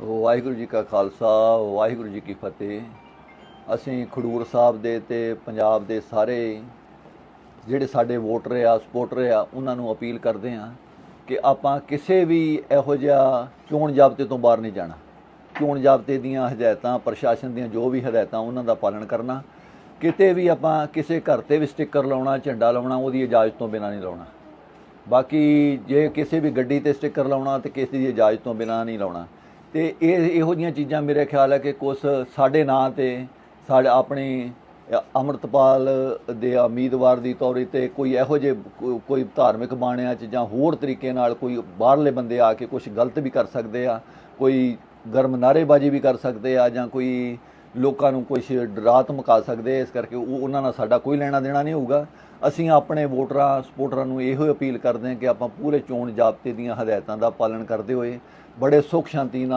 ਵਾਹਿਗੁਰੂ ਜੀ ਕਾ ਖਾਲਸਾ, ਵਾਹਿਗੁਰੂ ਜੀ ਕੀ ਫਤਿਹ। ਅਸੀਂ ਖਡੂਰ ਸਾਹਿਬ ਦੇ ਤੇ ਪੰਜਾਬ ਦੇ ਸਾਰੇ ਜਿਹੜੇ ਸਾਡੇ ਵੋਟਰ ਆ ਸਪੋਰਟਰ ਆ, ਉਹਨਾਂ ਨੂੰ ਅਪੀਲ ਕਰਦੇ ਆ ਕਿ ਆਪਾਂ ਕਿਸੇ ਵੀ ਇਹੋ ਜਿਹਾ ਚੋਣ ਜ਼ਾਬਤੇ ਤੋਂ ਬਾਹਰ ਨਹੀਂ ਜਾਣਾ। ਚੋਣ ਜ਼ਾਬਤੇ ਦੀਆਂ ਹਦਾਇਤਾਂ, ਪ੍ਰਸ਼ਾਸਨ ਦੀਆਂ ਜੋ ਵੀ ਹਦਾਇਤਾਂ, ਉਹਨਾਂ ਦਾ ਪਾਲਣ ਕਰਨਾ। ਕਿਤੇ ਵੀ ਆਪਾਂ ਕਿਸੇ ਘਰ ਤੇ ਵੀ ਸਟicker ਲਾਉਣਾ, ਝੰਡਾ ਲਾਉਣਾ, ਉਹਦੀ ਇਜਾਜ਼ਤ ਤੋਂ ਬਿਨਾਂ ਨਹੀਂ ਲਾਉਣਾ। ਬਾਕੀ ਜੇ ਕਿਸੇ ਵੀ ਗੱਡੀ ਤੇ ਸਟicker ਲਾਉਣਾ ਤੇ ਕਿਸੇ ਦੀ ਇਜਾਜ਼ਤ ਤੋਂ ਬਿਨਾਂ ਨਹੀਂ ਲਾਉਣਾ। ਤੇ ਇਹ ਇਹੋ ਜਿਹੀਆਂ ਚੀਜ਼ਾਂ ਮੇਰੇ ਖਿਆਲ ਹੈ ਕਿ ਕੁਝ ਸਾਡੇ ਨਾਂ ਤੇ ਸਾਡੇ ਆਪਣੇ ਅ, ਅੰਮ੍ਰਿਤਪਾਲ ਦੇ ਉਮੀਦਵਾਰ ਦੀ ਤੌਰ ਤੇ ਕੋਈ ਇਹੋ ਜਿਹੇ ਕੋਈ ਧਾਰਮਿਕ ਬਾਣਿਆਂ 'ਚ ਜਾਂ ਹੋਰ ਤਰੀਕੇ ਨਾਲ ਕੋਈ ਬਾਹਰਲੇ ਬੰਦੇ ਆ ਕੇ ਕੁਝ ਗਲਤ ਵੀ ਕਰ ਸਕਦੇ ਆ ਕੋਈ ਗਰਮ ਨਾਅਰੇਬਾਜ਼ੀ ਵੀ ਕਰ ਸਕਦੇ ਆ ਜਾਂ ਕੋਈ ਲੋਕਾਂ ਨੂੰ ਕੁਝ ਡਰਾ ਧਮਕਾ ਸਕਦੇ ਇਸ ਕਰਕੇ ਉਹ ਉਹਨਾਂ ਨਾਲ ਸਾਡਾ ਕੋਈ ਲੈਣਾ ਦੇਣਾ ਨਹੀਂ ਹੋਊਗਾ। ਅਸੀਂ ਆਪਣੇ ਵੋਟਰਾਂ ਸਪੋਰਟਰਾਂ ਨੂੰ ਇਹੋ ਅਪੀਲ ਕਰਦੇ ਹਾਂ ਕਿ ਆਪਾਂ ਪੂਰੇ ਚੋਣ ਜ਼ਾਬਤੇ ਦੀਆਂ ਹਦਾਇਤਾਂ ਦਾ ਪਾਲਣ ਕਰਦੇ ਹੋਏ ਬੜੇ ਸੁੱਖ ਸ਼ਾਂਤੀ ਨਾਲ